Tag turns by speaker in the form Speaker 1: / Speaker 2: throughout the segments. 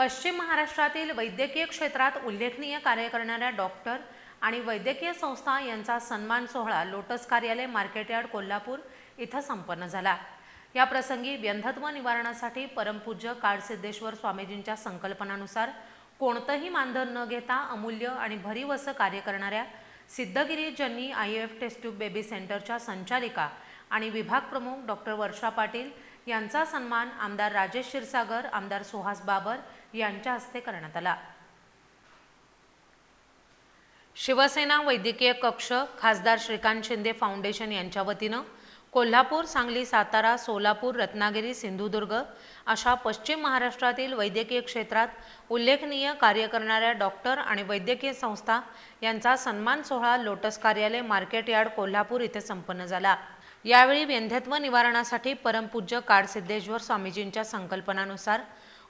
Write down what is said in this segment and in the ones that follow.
Speaker 1: पश्चिम महाराष्ट्रातील वैद्यकीय क्षेत्रात उल्लेखनीय कार्य करणाऱ्या डॉक्टर आणि वैद्यकीय संस्था यांचा सन्मान सोहळा लोटस कार्यालय मार्केटयार्ड कोल्हापूर इथं संपन्न झाला. या प्रसंगी व्यंधत्व निवारणासाठी परमपूज्य काळसिद्धेश्वर स्वामीजींच्या संकल्पनानुसार कोणतंही मानधन न घेता अमूल्य आणि भरीव असं कार्य करणाऱ्या सिद्धगिरी जन्नी आय एफ टेस्ट्यूब बेबी सेंटरच्या संचालिका आणि विभाग प्रमुख डॉक्टर वर्षा पाटील यांचा सन्मान आमदार राजेश क्षीरसागर आमदार सुहास बाबर यांच्या हस्ते करण्यात आला. शिवसेना वैद्यकीय कक्ष खासदार श्रीकांत शिंदे फाउंडेशन यांच्या वतीनं कोल्हापूर सांगली सातारा सोलापूर रत्नागिरी सिंधुदुर्ग अशा पश्चिम महाराष्ट्रातील वैद्यकीय क्षेत्रात उल्लेखनीय कार्य करणाऱ्या डॉक्टर आणि वैद्यकीय संस्था यांचा सन्मान सोहळा लोटस कार्यालय मार्केट यार्ड कोल्हापूर इथे संपन्न झाला. यावेळी व्यंध्यत्व निवारणासाठी परमपूज्य काडसिद्धेश्वर स्वामीजींच्या संकल्पनानुसार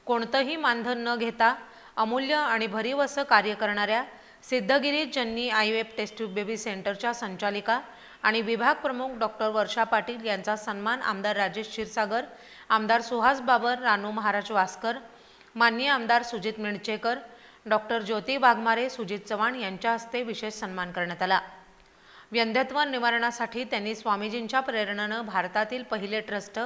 Speaker 1: कोणतंही मानधन न घेता अमूल्य आणि भरीव असं कार्य करणाऱ्या सिद्धगिरी जन्नी आय टेस्ट ट्यूब बेबी सेंटरच्या संचालिका आणि विभाग प्रमुख डॉक्टर वर्षा पाटील यांचा सन्मान आमदार राजेश क्षीरसागर आमदार सुहास बाबर रानू महाराज वासकर माननीय आमदार सुजित मिणचेकर डॉक्टर ज्योती वाघमारे सुजित चव्हाण यांच्या हस्ते विशेष सन्मान करण्यात आला. व्यंध्यत्व निवारणासाठी त्यांनी स्वामीजींच्या प्रेरणेनं भारतातील पहिले ट्रस्ट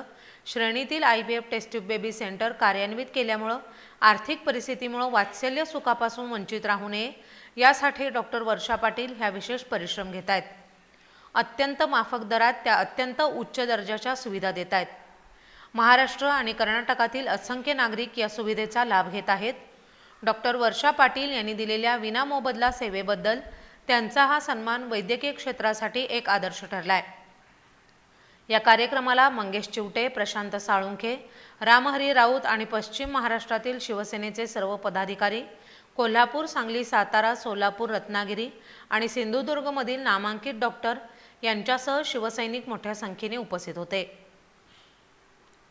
Speaker 1: श्रेणीतील I V F test tube baby centre कार्यान्वित केल्यामुळं आर्थिक परिस्थितीमुळं वात्सल्य सुखापासून वंचित राहू नये यासाठी डॉक्टर वर्षा पाटील ह्या विशेष परिश्रम घेत आहेत. अत्यंत माफक दरात त्या अत्यंत उच्च दर्जाच्या सुविधा देत आहेत. महाराष्ट्र आणि कर्नाटकातील असंख्य नागरिक या सुविधेचा लाभ घेत आहेत. डॉक्टर वर्षा पाटील यांनी दिलेल्या विनामोबदला सेवेबद्दल त्यांचा हा सन्मान वैद्यकीय क्षेत्रासाठी एक आदर्श ठरलाय. या कार्यक्रमाला मंगेश चिवटे प्रशांत साळुंखे रामहरी राऊत आणि पश्चिम महाराष्ट्रातील शिवसेनेचे सर्व पदाधिकारी कोल्हापूर सांगली सातारा सोलापूर रत्नागिरी आणि सिंधुदुर्गमधील नामांकित डॉक्टर यांच्यासह शिवसैनिक मोठ्या संख्येने उपस्थित होते.